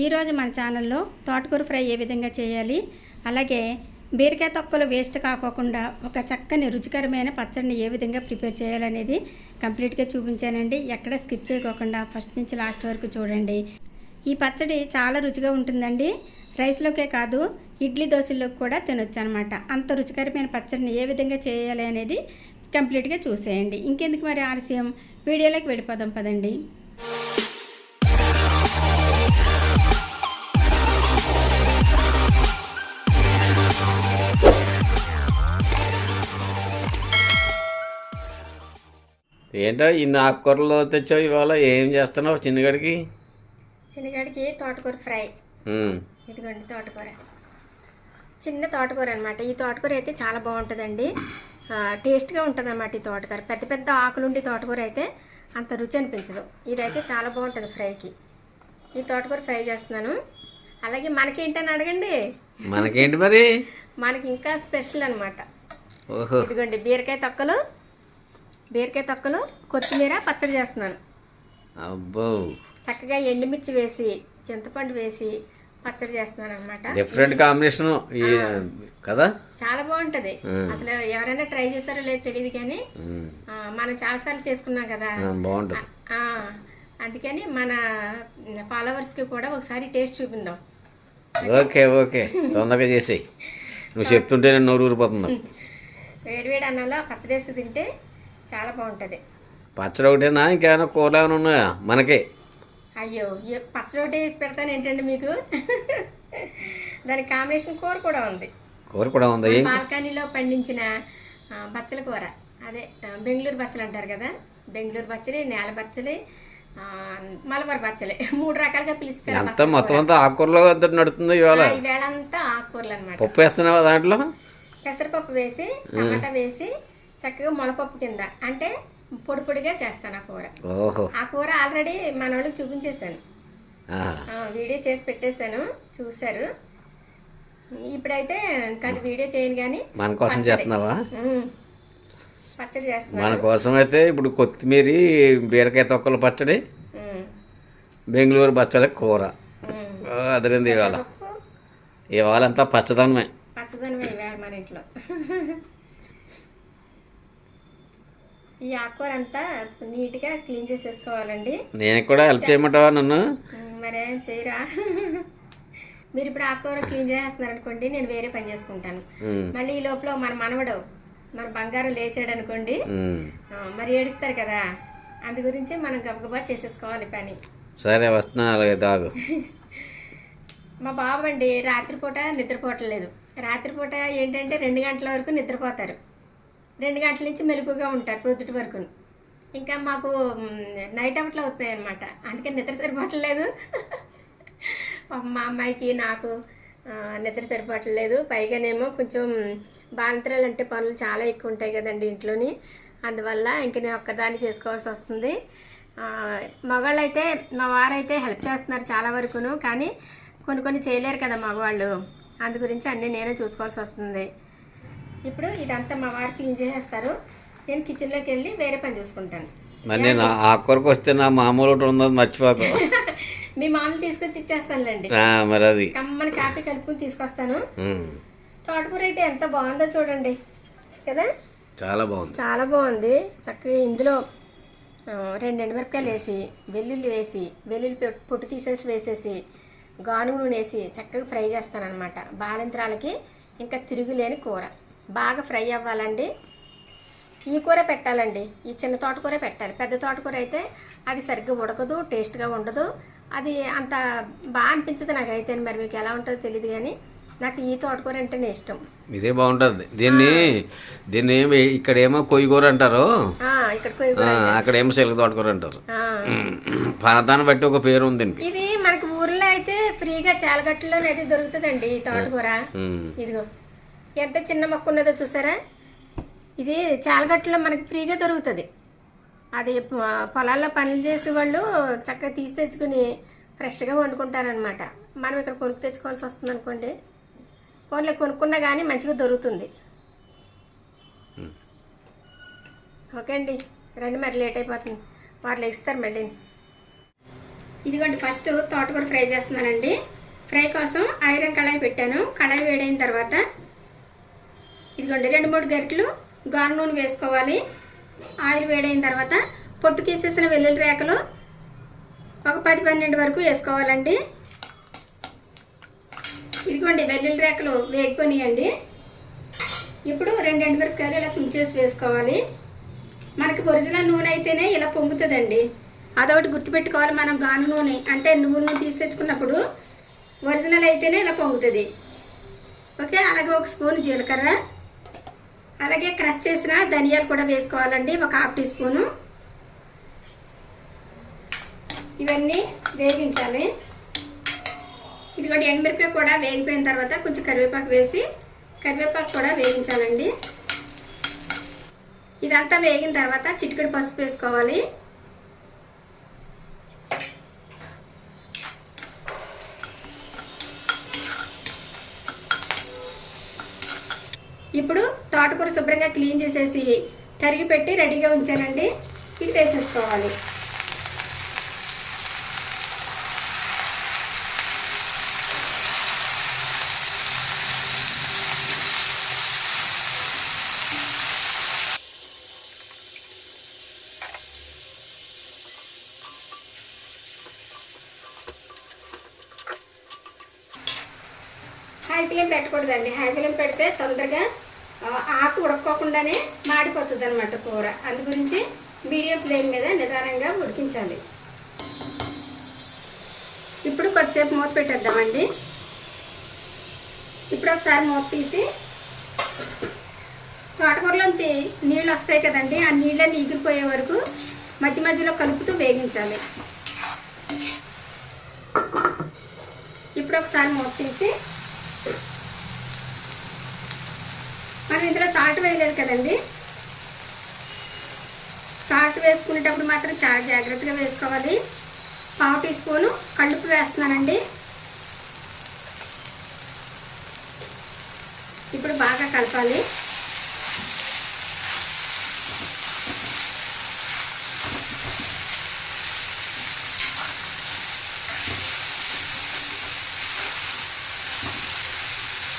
ఈరోజు మన ఛానల్లో తోటకూర ఫ్రై ఏ విధంగా చేయాలి? అలాగే బీరకాయ తొక్కలు వేస్ట్ కాకోకుండా ఒక చక్కని రుచికరమైన పచ్చడిని ఏ విధంగా ప్రిపేర్ చేయాలనేది కంప్లీట్గా చూపించానండి. ఎక్కడ స్కిప్ చేయకోకుండా ఫస్ట్ నుంచి లాస్ట్ వరకు చూడండి. ఈ పచ్చడి చాలా రుచిగా ఉంటుందండి. రైస్లోకే కాదు ఇడ్లీ దోశల్లోకి కూడా తినొచ్చు అనమాట అంత రుచికరమైన పచ్చడిని ఏ విధంగా చేయాలి అనేది కంప్లీట్గా చూసేయండి. ఇంకెందుకు మరి ఆలస్యం? వీడియోలోకి వెళ్ళిపోదాం పదండి. ఏంటో ఇన్ని ఆకుకూరలు తెచ్చావు ఇవాళ ఏం చేస్తున్నావు చిన్నగడికి? చిన్నగాడికి తోటకూర ఫ్రై. ఇదిగోండి తోటకూర. చిన్న తోటకూర అనమాట ఈ తోటకూర అయితే చాలా బాగుంటుందండి. టేస్ట్గా ఉంటుంది అనమాట ఈ తోటకూర. పెద్ద పెద్ద ఆకులుండి తోటకూర అయితే అంత రుచి అనిపించదు. ఇదైతే చాలా బాగుంటుంది ఫ్రైకి. ఈ తోటకూర ఫ్రై చేస్తున్నాను. అలాగే మనకేంటని అడగండి? మనకేంటి మరి? మనకి ఇంకా స్పెషల్ అనమాట ఇదిగోండి బీరకాయ తొక్కలు. బీరకాయ తొక్కలు కొత్తిమీర పచ్చడి చేస్తున్నాను. అబ్బో. చక్కగా ఎండుమిర్చి వేసి చింతపండు వేసి పచ్చడి చేస్తున్నాను అనమాట డిఫరెంట్ కాంబినేషన్ కదా? చాలా బాగుంటది. అసలు ఎవరైనా ట్రై చేస్తారో లేదో తెలియదు కానీ మనం చాలాసార్లు చేసుకున్నాం కదా. బాగుంటుంది. అందుకని మన ఫాలోవర్స్కి కూడా ఒకసారి టేస్ట్ చూపిందాం ఓకే ఓకే. తొందరగా చేసేయి. నువ్వు చెప్తుంటే నేను నోరు ఊరిపోతున్నా వేడివేడి అన్నంలో పచ్చడి వేసి తింటే చాలా బాగుంటుంది. పచ్చడి ఒకటేనా? ఇంకేమైనా కూరలు ఏమైనా ఉన్నాయా? మనకే. అయ్యో పచ్చడి ఒకటి వేసి పెడతాను ఏంటండి మీకు? దాని కాంబినేషన్ కూర కూడా ఉంది. కూర కూడా ఉంది. బాల్కనీలో పండించిన ఆ, బచ్చల కూర. అదే బెంగళూరు బచ్చలు అంటారు కదా? బెంగళూరు బచ్చలి నేల బచ్చలి మలబార్ బచ్చలి. మూడు రకాలుగా పిలుస్తారు అంతా మొత్తం అంతా ఆకుకూరలో నడుతుంది ఇవాళ? ఈవేళ అంతా ఆకుకూరలు అనమాట పప్పు వేస్తున్నావా దాంట్లో? పెసరపప్పు వేసి టమాటా వేసి చక్కగా మొలపప్పు కింద అంటే పొడి పొడిగా చేస్తాను ఆ కూర. ఓహో. ఆ కూర ఆల్రెడీ మన వాళ్ళకి చూపించేశాను. ఆ, వీడియో చేసి పెట్టేశాను చూశారు. ఇప్పుడైతే ఇంకా అది వీడియో చేయను కానీ మన కోసం చేస్తున్నావా? ఉమ్, పచ్చడి చేస్తున్నాను. మన కోసం అయితే ఇప్పుడు కొత్తిమీర బీరకాయ తొక్కల పచ్చడి ఉమ్, బెంగళూరు బచ్చల కూర. ఉమ్. అదిరింది ఇవాళ? పప్పు ఇవాళ అంతా పచ్చదనమే పచ్చదనం ఇవాళ మన ఇంట్లో. ఈ ఆకుకూర అంతా నీట్గా క్లీన్ చేసేసుకోవాలండి. నేను కూడా హెల్ప్ చేయమంటావా నన్ను? మరేం చేయరా? మీరు ఇప్పుడు ఆకుకూర క్లీన్ చేస్తున్నారు అనుకోండి నేను వేరే పని చేసుకుంటాను. మళ్ళీ ఈ లోపల మన మనవడు మన బంగారం లేచాడు అనుకోండి మరి ఏడుస్తారు కదా అందు గురించి మనం గబగబా చేసేసుకోవాలి పని. సరే వస్తున్నా అలాగే దాగు మా బాబు అండి రాత్రిపూట నిద్రపోవట్లేదు. రాత్రిపూట ఏంటంటే రెండు గంటల వరకు నిద్రపోతారు. రెండు గంటల నుంచి మెలుగుగా ఉంటారు ప్రొద్దుటి వరకు. ఇంకా మాకు నైట్ అవుట్లు అవుతున్నాయి అనమాట అందుకని నిద్ర సరిపోవట్లేదు. మా అమ్మాయికి నాకు నిద్ర సరిపోవట్లేదు. పైగానేమో కొంచెం బాలింతరాలు అంటే పనులు చాలా ఎక్కువ ఉంటాయి కదండి ఇంట్లోని. అందువల్ల ఇంక నేను ఒక్కదాన్ని చేసుకోవాల్సి వస్తుంది. మగవాళ్ళైతే మా వారైతే హెల్ప్ చేస్తున్నారు చాలా వరకును. కానీ కొన్ని కొన్ని చేయలేరు కదా మగవాళ్ళు. అందు గురించి అన్నీ నేనే చూసుకోవాల్సి వస్తుంది. ఇప్పుడు ఇదంతా మా వారు క్లీన్ చేసేస్తారు. నేను కిచెన్లోకి వెళ్ళి వేరే పని చూసుకుంటాను. మరి నేను ఆకుకూరకు వస్తే నా మామూలు ఉన్నది మర్చిపోకు. మీ మామూలు తీసుకొచ్చి ఇచ్చేస్తానులేండి. మరి అది. కమ్మని కాఫీ కలుపుకొని తీసుకొస్తాను. తోటకూర అయితే ఎంత బాగుందో చూడండి. కదా? చాలా బాగుంది. చాలా బాగుంది. చక్కగా ఇందులో రెండు ఎండుమిరపకాయలు వేసి వెల్లుల్లి వేసి వెల్లుల్లి పొట్టు తీసేసి వేసేసి గానుగు నూనె వేసి చక్కగా ఫ్రై చేస్తానన్నమాట. బాలింత్రాలకి ఇంకా తిరుగులేని కూర. బాగా ఫ్రై అవ్వాలండి. ఈ కూర పెట్టాలండి. ఈ చిన్న తోటకూర పెట్టాలి. పెద్ద తోటకూర అయితే అది సరిగ్గా ఉడకదు టేస్ట్గా ఉండదు. అది అంత బాగా అనిపించదు నాకైతే. మరి మీకు ఎలా ఉంటుందో తెలియదు కానీ నాకు ఈ తోటకూర అంటేనే ఇష్టం. ఇదే బాగుంటుంది. దీన్ని దీన్ని ఏమి ఇక్కడేమో కొయ్యకూర అంటారు. ఇక్కడ ఆ, అక్కడేమో సిలక తోటకూర అంటారు. ప్రాంతాన్ని బట్టి ఒక పేరు ఉంది ఇది మనకి ఊర్లో అయితే ఫ్రీగా చాలగట్టులోనే అయితే దొరుకుతుందండి ఈ తోటకూర. ఇదిగో. ఎంత చిన్న మొక్క ఉన్నదో చూసారా? ఇది చాలగట్టులో మనకి ఫ్రీగా దొరుకుతుంది. అది పొలాల్లో పనులు చేసే వాళ్ళు చక్కగా తీసి తెచ్చుకుని ఫ్రెష్గా వండుకుంటారనమాట మనం ఇక్కడ కొనుక్కు తెచ్చుకోవాల్సి వస్తుంది అనుకోండి ఫోన్లో కొనుక్కున్నా కానీ మంచిగా దొరుకుతుంది. ఓకే అండి. రండి మరి లేట్ అయిపోతుంది. వారు లెగిస్తారు మళ్ళీ. ఇదిగోండి ఫస్ట్ తోటకూర ఫ్రై చేస్తున్నానండి. ఫ్రై కోసం ఐరన్ కళాయి పెట్టాను. కళాయి వేడైన తర్వాత ఇదిగోండి రెండు మూడు గరిటలు గాను నూనె వేసుకోవాలి. ఆయిల్ వేడైన తర్వాత పొట్టు తీసేసిన వెల్లుల్లి రేకలు ఒక పది పన్నెండు వరకు వేసుకోవాలండి. ఇదిగోండి వెల్లుల్లి రేఖలు వేగిపోనియండి ఇప్పుడు రెండు ఎండుమిరపకాయలు ఇలా తుంచేసి వేసుకోవాలి. మనకి ఒరిజినల్ నూనె అయితేనే ఇలా పొంగుతుందండి. అదొకటి గుర్తుపెట్టుకోవాలి మనం గాను నూనె అంటే నువ్వుల నూనె తీసి తెచ్చుకున్నప్పుడు ఒరిజినల్ అయితేనే ఇలా పొంగుతుంది. ఓకే అలాగే ఒక స్పూన్ జీలకర్ర. అలాగే క్రష్ చేసిన ధనియాలు కూడా వేసుకోవాలండి ఒక హాఫ్ టీ స్పూను. ఇవన్నీ వేగించాలి. ఇదిగోండి ఎండుమిరపకాయ కూడా వేగిపోయిన తర్వాత కొంచెం కరివేపాకు వేసి కరివేపాకు కూడా వేగించాలండి. ఇదంతా వేగిన తర్వాత చిటికెడు పసుపు వేసుకోవాలి. ఇప్పుడు తోటకూర శుభ్రంగా క్లీన్ చేసేసి తరిగి పెట్టి రెడీగా ఉంచానండి. ఇది వేసేసుకోవాలి హై ఫ్లేమ్ పెట్టకూడదండి హై పెడితే తొందరగా ఆకు ఉడక్కోకుండానే మాడిపోతుంది అనమాట కూర. అందు గురించి మీడియం ఫ్లేమ్ మీద నిదానంగా ఉడికించాలి. ఇప్పుడు కొద్దిసేపు మూత పెట్టేద్దామండి. ఇప్పుడు ఒకసారి మూత తీసి తోటకూరలోంచి నీళ్ళు వస్తాయి కదండి ఆ నీళ్ళని ఎగిరిపోయే వరకు మధ్య మధ్యలో కలుపుతూ వేగించాలి. ఇప్పుడు ఒకసారి మూత తీసి మనం ఇందులో సాల్ట్ వేయలేదు కదండి? సాల్ట్ వేసుకునేటప్పుడు మాత్రం చాలా జాగ్రత్తగా వేసుకోవాలి. పావు టీ స్పూను కలుపు వేస్తున్నానండి. ఇప్పుడు బాగా కలపాలి.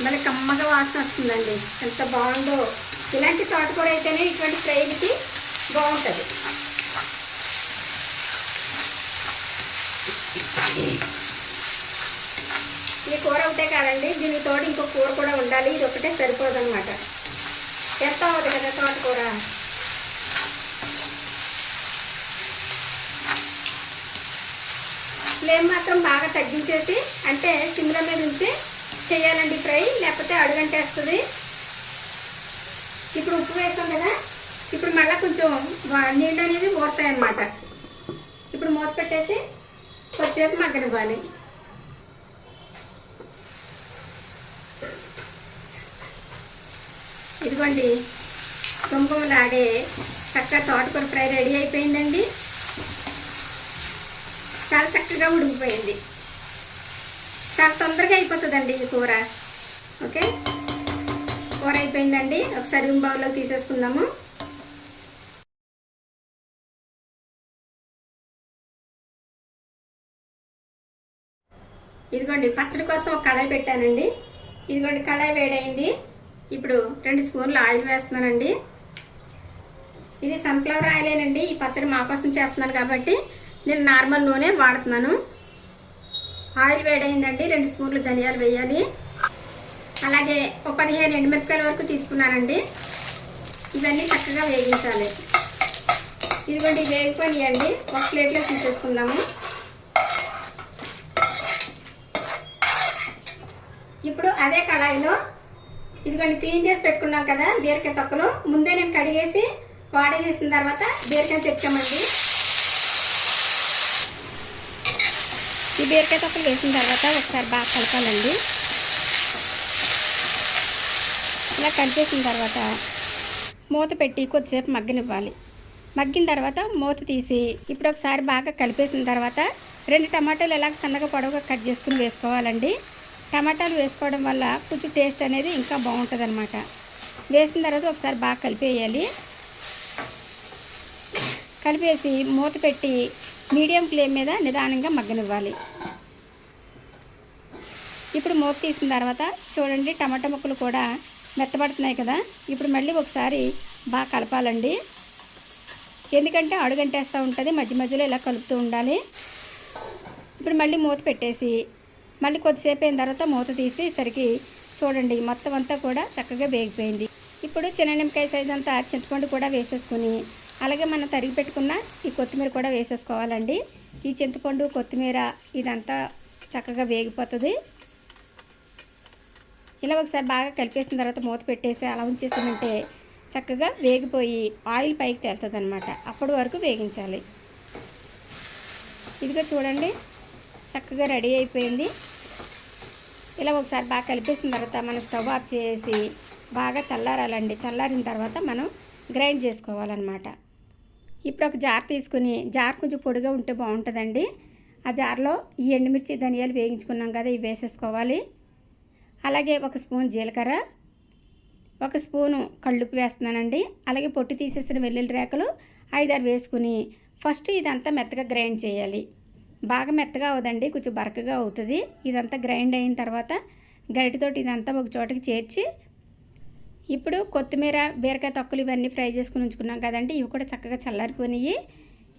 మళ్ళీ కమ్మగా వాసన వస్తుందండి. ఎంత బాగుందో. ఇలాంటి తోటకూర అయితేనే ఇటువంటి ఫ్రైలకి బాగుంటుంది. ఈ కూర ఒకటే కాదండి. దీని తోడు ఇంకో కూర కూడా ఉండాలి. ఇది ఒకటే సరిపోదు అనమాట ఎంత అవ్వదు కదా తోటకూర? ఫ్లేమ్ మాత్రం బాగా తగ్గించేసి అంటే సిమ్ల మీద ఉంచి చేయాలండి ఫ్రై లేకపోతే అడుగంటేస్తుంది. ఇప్పుడు ఉప్పు వేసాం కదా ఇప్పుడు మళ్ళీ కొంచెం నీళ్ళు అనేది ఊరుతాయి అన్నమాట ఇప్పుడు మూత పెట్టేసి కొద్దిసేపు మగ్గనివ్వాలి. ఇదిగోండి కుంకుమలాడే చక్కగా తోటకూర ఫ్రై రెడీ అయిపోయిందండి. చాలా చక్కగా ఉడికిపోయింది. చాలా తొందరగా అయిపోతుందండి ఈ కూర. ఓకే? కూర అయిపోయిందండి. ఒక సర్వింగ్ బౌల్లో తీసేసుకుందాము. ఇదిగోండి పచ్చడి కోసం ఒక కళాయి పెట్టానండి. ఇదిగోండి కళాయి వేడైంది. ఇప్పుడు రెండు స్పూన్లు ఆయిల్ వేస్తున్నానండి. ఇది సన్ఫ్లవర్ ఆయిలేనండి. ఈ పచ్చడి మా కోసం చేస్తున్నాను కాబట్టి నేను నార్మల్ నూనె వాడుతున్నాను. ఆయిల్ వేడైందండి రెండు స్పూన్లు ధనియాలు వేయాలి. అలాగే ఒక పదిహేను ఎండుమిరపకాయల వరకు తీసుకున్నానండి. ఇవన్నీ చక్కగా వేగించాలి. ఇదిగోండి వేగిపోయినాయండి. ఒక ప్లేట్లో తీసేసుకుందాము. ఇప్పుడు అదే కడాయిలో ఇదిగోండి క్లీన్ చేసి పెట్టుకున్నాం కదా బీరకాయ తొక్కలు. ముందే నేను కడిగేసి వాడేసేసిన తర్వాత బీరకాయ చెప్తామండి ఈ బీరకాయ తొక్కలు వేసిన తర్వాత ఒకసారి బాగా కలపాలండి. ఇలా కలిపేసిన తర్వాత మూత పెట్టి కొద్దిసేపు మగ్గనివ్వాలి. మగ్గిన తర్వాత మూత తీసి ఇప్పుడు ఒకసారి బాగా కలిపేసిన తర్వాత రెండు టమాటాలు ఎలా సన్నగా పొడవుగా కట్ చేసుకుని వేసుకోవాలండి. టమాటాలు వేసుకోవడం వల్ల కొంచెం టేస్ట్ అనేది ఇంకా బాగుంటుంది అనమాట వేసిన తర్వాత ఒకసారి బాగా కలిపేయాలి. కలిపేసి మూత పెట్టి మీడియం ఫ్లేమ్ మీద నిదానంగా మగ్గనివ్వాలి. ఇప్పుడు మూత తీసిన తర్వాత చూడండి టమాటా ముక్కలు కూడా మెత్తబడుతున్నాయి కదా. ఇప్పుడు మళ్ళీ ఒకసారి బాగా కలపాలండి. ఎందుకంటే అడుగంటేస్తూ ఉంటుంది మధ్య మధ్యలో ఇలా కలుపుతూ ఉండాలి. ఇప్పుడు మళ్ళీ మూత పెట్టేసి మళ్ళీ కొద్దిసేపు అయిన తర్వాత మూత తీసేసరికి చూడండి మొత్తం అంతా కూడా చక్కగా వేగిపోయింది. ఇప్పుడు చిన్న నిమ్మకాయ సైజ్ అంతా చింతపండు కూడా వేసేసుకుని అలాగే మనం తరిగి పెట్టుకున్న ఈ కొత్తిమీర కూడా వేసేసుకోవాలండి. ఈ చింతపండు కొత్తిమీర ఇదంతా చక్కగా వేగిపోతుంది. ఇలా ఒకసారి బాగా కలిపేసిన తర్వాత మూత పెట్టేసి అలా ఉంచేసామంటే చక్కగా వేగిపోయి ఆయిల్ పైకి తేలుతుంది అనమాట అప్పటి వరకు వేగించాలి. ఇదిగో చూడండి చక్కగా రెడీ అయిపోయింది. ఇలా ఒకసారి బాగా కలిపేసిన తర్వాత మనం స్టవ్ ఆఫ్ చేసి బాగా చల్లారాలండి. చల్లారిన తర్వాత మనం గ్రైండ్ చేసుకోవాలన్నమాట. ఇప్పుడు ఒక జార్ తీసుకుని జార్ కొంచెం పొడిగా ఉంటే బాగుంటుందండి. ఆ జార్లో ఈ ఎండుమిర్చి ధనియాలు వేయించుకున్నాం కదా ఇవి వేసేసుకోవాలి. అలాగే ఒక స్పూన్ జీలకర్ర ఒక స్పూను కళ్ళుప్పు వేస్తున్నానండి. అలాగే పొట్టు తీసేసిన వెల్లుల్లి రేకలు ఐదారు వేసుకుని ఫస్ట్ ఇదంతా మెత్తగా గ్రైండ్ చేయాలి. బాగా మెత్తగా అవదండి కొంచెం బరకగా అవుతుంది. ఇదంతా గ్రైండ్ అయిన తర్వాత గరిటతోటి ఇదంతా ఒక చోటకి చేర్చి ఇప్పుడు కొత్తిమీర బీరకాయ తొక్కలు ఇవన్నీ ఫ్రై చేసుకుని ఉంచుకున్నాం కదండి. ఇవి కూడా చక్కగా చల్లారిపోయినాయి.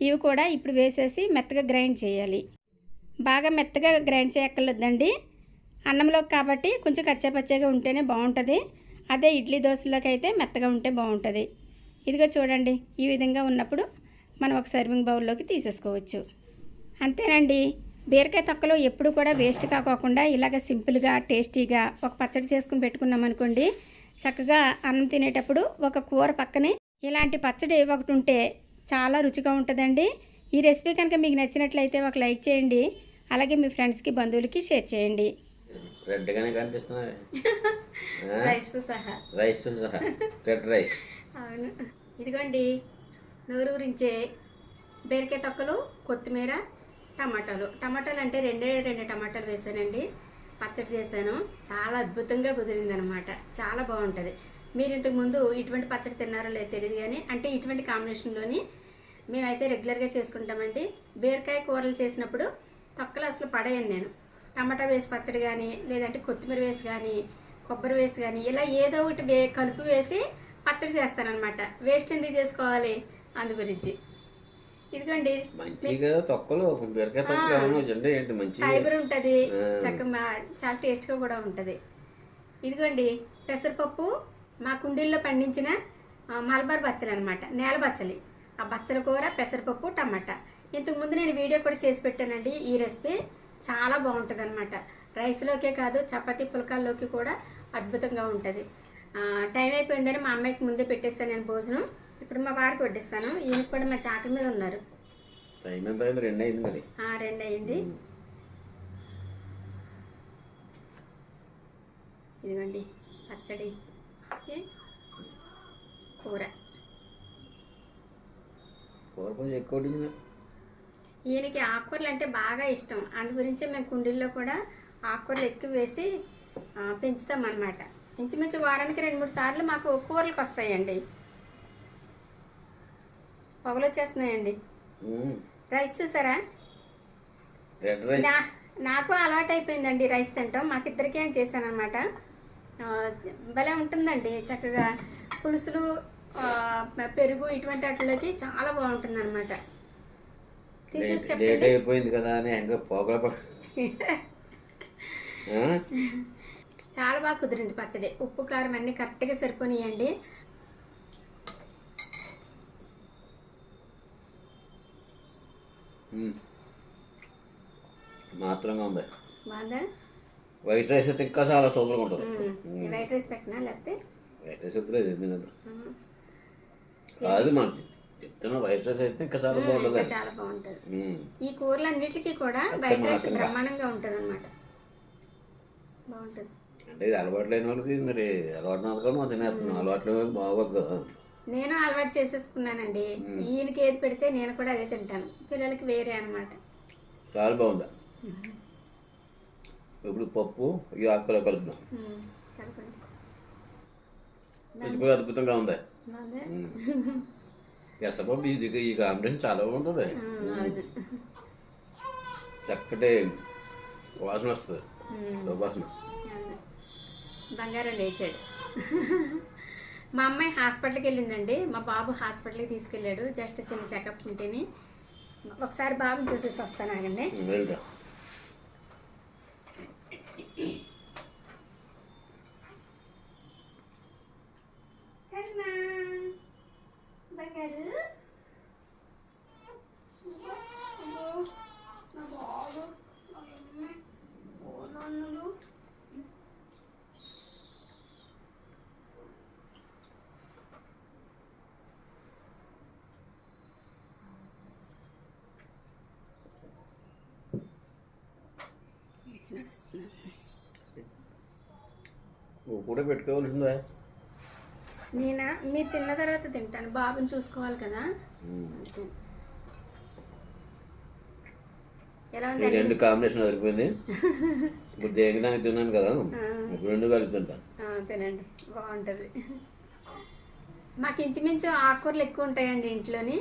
ఇవి కూడా ఇప్పుడు వేసేసి మెత్తగా గ్రైండ్ చేయాలి. బాగా మెత్తగా గ్రైండ్ చేయక్కర్లేదండి. అన్నంలోకి కాబట్టి కొంచెం కచ్చాపచ్చగా ఉంటేనే బాగుంటుంది. అదే ఇడ్లీ దోశలోకి అయితే మెత్తగా ఉంటే బాగుంటుంది. ఇదిగో చూడండి ఈ విధంగా ఉన్నప్పుడు మనం ఒక సర్వింగ్ బౌల్లోకి తీసేసుకోవచ్చు. అంతేనండి. బీరకాయ తొక్కలు ఎప్పుడు కూడా వేస్ట్ కాకోకుండా ఇలాగ సింపుల్గా టేస్టీగా ఒక పచ్చడి చేసుకుని పెట్టుకున్నాం అనుకోండి చక్కగా అన్నం తినేటప్పుడు ఒక కూర పక్కనే ఇలాంటి పచ్చడి ఒకటి ఉంటే చాలా రుచిగా ఉంటుందండి. ఈ రెసిపీ కనుక మీకు నచ్చినట్లయితే ఒక లైక్ చేయండి. అలాగే మీ ఫ్రెండ్స్కి బంధువులకి షేర్ చేయండి. రెడ్గానే కనిపిస్తున్నది. రైస్తో సహా. రైస్ సహా. రెడ్ రైస్ అవును. ఇదిగోండి నోరు గురించే బీరకాయ తొక్కలు కొత్తిమీర టమాటాలు. టమాటాలు అంటే రెండే రెండు టమాటాలు వేసానండి. పచ్చడి చేశాను. చాలా అద్భుతంగా కుదిరిందనమాట చాలా బాగుంటుంది. మీరు ఇంతకు ముందు ఇటువంటి పచ్చడి తిన్నారో లేదో తెలియదు కానీ అంటే ఇటువంటి కాంబినేషన్లోని మేమైతే రెగ్యులర్గా చేసుకుంటామండి. బీరకాయ కూరలు చేసినప్పుడు తొక్కలు అసలు పడేయను నేను. టమాటా వేసి పచ్చడి కానీ లేదంటే కొత్తిమీర వేసి కానీ కొబ్బరి వేసి కానీ ఇలా ఏదో ఒకటి వే కలుపు వేసి పచ్చడి చేస్తానన్నమాట. వేస్ట్ ఎందుకు చేసుకోవాలి? అందు గురించి. ఇదిగోండి. మంచి కదా తొక్కలు. బీరకాయ తొక్కలు ఏంటి మంచి ఫైబర్ ఉంటుంది. చక్కగా చాలా టేస్ట్గా కూడా ఉంటుంది. ఇదిగోండి పెసరపప్పు మా కుండీల్లో పండించిన మలబార్ బచ్చలు అనమాట నేల బచ్చలి. ఆ బచ్చల కూర పెసరపప్పు టమాటా. ఇంతకు ముందు నేను వీడియో కూడా చేసి పెట్టానండి. ఈ రెసిపీ చాలా బాగుంటుంది అనమాట రైస్లోకే కాదు చపాతీ పులకాల్లోకి కూడా అద్భుతంగా ఉంటుంది. టైం అయిపోయిందని మా అమ్మాయికి ముందే పెట్టేస్తాను నేను భోజనం. ఇప్పుడు మా వారికి వడ్డిస్తాను. ఈయనకి కూడా మా చాకల మీద ఉన్నారు. టైం ఎంత అయింది? రెండు అయింది మరి. ఆ, రెండు అయింది. ఇదిగోండి పచ్చడి. ఏ? కూర. కూర కొంచెం ఎక్కువ ఈయనకి ఆకుకూరలు అంటే బాగా ఇష్టం. అందు గురించి మేము కుండీల్లో కూడా ఆకుకూరలు ఎక్కువ వేసి ఆ, పెంచుతామన్నమాట. ఇంచుమించు వారానికి రెండు మూడు సార్లు మాకు కూరలకు వస్తాయండి. పొగలు వచ్చేస్తున్నాయండి. రైస్ చూసారా? Red rice. నా నాకు అలవాటు అయిపోయిందండి రైస్ తింటాం మాకిద్దరికీ ఏం చేశాను అనమాట భలే ఉంటుందండి చక్కగా. పులుసులు పెరుగు ఇటువంటి వాటిలోకి చాలా బాగుంటుంది అనమాట చూసి లేట్ చెప్పండి. లేట్ అయిపోయింది కదా అని ఇంకా పోగల ప- ఆ? చాలా బాగా కుదిరింది పచ్చడి. ఉప్పు కారం అన్నీ కరెక్ట్గా సరిపోనియండి. మాత్రంగా ఉంది వైట్ రైస్ అయితే ఇంకా చాలా సూపర్గా ఉంటుంది వైట్ రైస్ పెట్టినా లేకపోతే వైట్ రైస్ తినదు ఉమ్, కాదు మనకి చెప్తున్నా వైట్ రైస్ అయితే ఇంకా చాలా బాగుంటుంది చాలా బాగుంటుంది. ఈ కూరలు అన్నిటికీ కూడా వైట్ రైస్. బ్రహ్మాండంగా ఉంటుంది అనమాట బాగుంటుంది అంటే ఇది అలవాటు లేని వాళ్ళకి మరి అలవాటు మనం తినేస్తున్నాం అలవాటు లేని బాగోదు కదా నేను అలవాటు చేసేసుకున్నానండి. ఈయనకి ఏది పెడితే నేను కూడా అదే తింటాను. పిల్లలకి వేరే అనమాట చాలా బాగుంది? ఇప్పుడు పప్పు ఈ ఆకులో కలుపుదాం. అద్భుతంగా ఉంది. పెసరపప్పు ఇది ఈ కాంబినేషన్ చాలా బాగుంటుంది. చక్కటి వాసన వస్తుంది. సువాసన. బంగారం లేచాడు. మా అమ్మాయి హాస్పిటల్కి వెళ్ళిందండి. మా బాబు హాస్పిటల్కి తీసుకెళ్ళాడు. జస్ట్ చిన్న చెకప్ ఉంటేని. ఒకసారి బాబుని చూసేసి వస్తాను ఆగండి. నువ్వు కూడా పెట్టుకోవాల్సిందా. నేనా? మీరు తిన్న తర్వాత తింటాను. బాబుని చూసుకోవాలి కదా. ఎలా ఈ ఉంది రెండు కాంబినేషన్ ఇప్పుడు దేనికి తిన్నాను కదా. ఇప్పుడు రెండు కలుపుతుంటా ఆ, తినండి. బాగుంటుంది. మాకు ఇంచుమించు ఆకుకూరలు ఎక్కువ ఉంటాయండి ఇంట్లోని.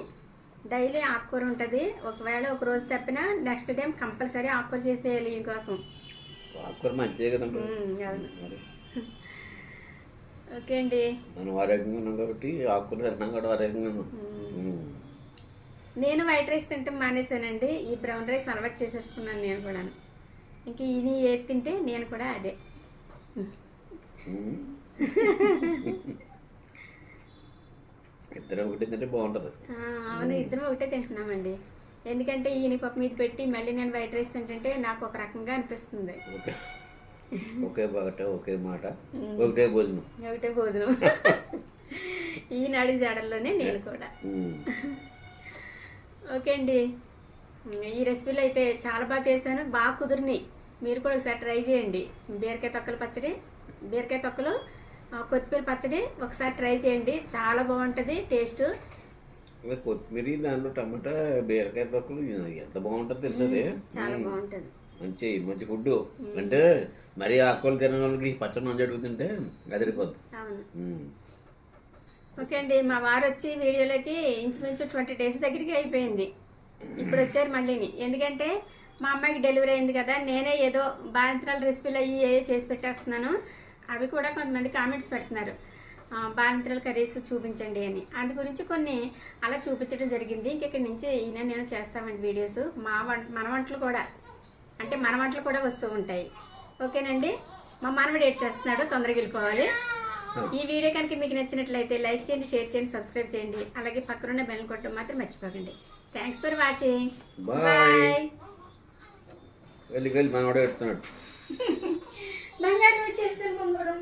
డైలీ ఆకుకూర ఉంటుంది. ఒకవేళ ఒక రోజు తప్పినా నెక్స్ట్ టైం కంపల్సరీ ఆకుకూర చేసేయాలి దీనికోసం ఆకుకూర మంచిదే కదా ఉమ్, అవును. మరి ఓకే అండి. మనం ఆరోగ్యంగా ఉన్నాం కాబట్టి ఆకుకూర తింటున్నాం కూడా ఆరోగ్యంగా ఉన్నాం. నేను వైట్ రైస్ తింటే మానేశానండి. ఈ బ్రౌన్ రైస్ అలవాటు చేసేసుకున్నాను నేను కూడా ఇంక ఈయన ఏది తింటే నేను కూడా అదే. ఇద్దరం ఒకటి తింటే బాగుంటుంది. అవును ఇద్దరం ఒకటే తింటున్నామండి. ఎందుకంటే ఈయన పప్పు మీద పెట్టి మళ్ళీ నేను వైట్ రైస్ తింటుంటే నాకు ఒక రకంగా అనిపిస్తుంది. ఒకే బాట ఒకే మాట ఒకటే భోజనం. ఒకటే భోజనం. ఈయన అడుగు జాడల్లోనే నేను కూడా. ఓకే అండి. ఈ రెసిపీలు అయితే చాలా బాగా చేశాను. బాగా కుదిరినాయి. మీరు కూడా ఒకసారి ట్రై చేయండి. బీరకాయ తొక్కల పచ్చడి బీరకాయ తొక్కలు కొత్తిమీర పచ్చడి ఒకసారి ట్రై చేయండి. చాలా బాగుంటుంది టేస్ట్. ఇక కొత్తిమీర దాంట్లో టమాటా బీరకాయ తొక్కలు ఎంత బాగుంటుంది తెలుసది. చాలా బాగుంటుంది. మంచి మంచి ఫుడ్ అంటే మరీ ఆకుకూరలు తినే వాళ్ళకి పచ్చడి మంచి అడుగుతుంటే అదిరిపోద్ది. ఓకే అండి మా వారు వచ్చి వీడియోలోకి ఇంచుమించు ట్వంటీ డేస్ దగ్గరికి అయిపోయింది. ఇప్పుడు వచ్చారు మళ్ళీని. ఎందుకంటే మా అమ్మాయికి డెలివరీ అయింది కదా నేనే ఏదో బాలింతరాల రెసిపీలు అయ్యి ఏ చేసి పెట్టేస్తున్నాను. అవి కూడా కొంతమంది కామెంట్స్ పెడుతున్నారు. బాలింత్రల కర్రీస్ చూపించండి అని. అందు గురించి కొన్ని అలా చూపించడం జరిగింది. ఇంక ఇక్కడి నుంచి ఈయన నేను చేస్తామండి వీడియోస్. మా వంట మన వంటలు కూడా అంటే మన వంటలు కూడా వస్తూ ఉంటాయి. ఓకేనండి? మా మనవడు ఏడ్ చేస్తున్నాడు తొందరగా వెళ్ళిపోవాలి. ఈ వీడియో కనుక మీకు నచ్చినట్లయితే లైక్ చేయండి షేర్ చేయండి సబ్స్క్రైబ్ చేయండి. అలాగే పక్కనున్న బెల్ కొట్టడం మాత్రం మర్చిపోకండి. Thanks for watching. బాయ్. వెళ్ళి వెళ్ళి మనవాడు బంగారం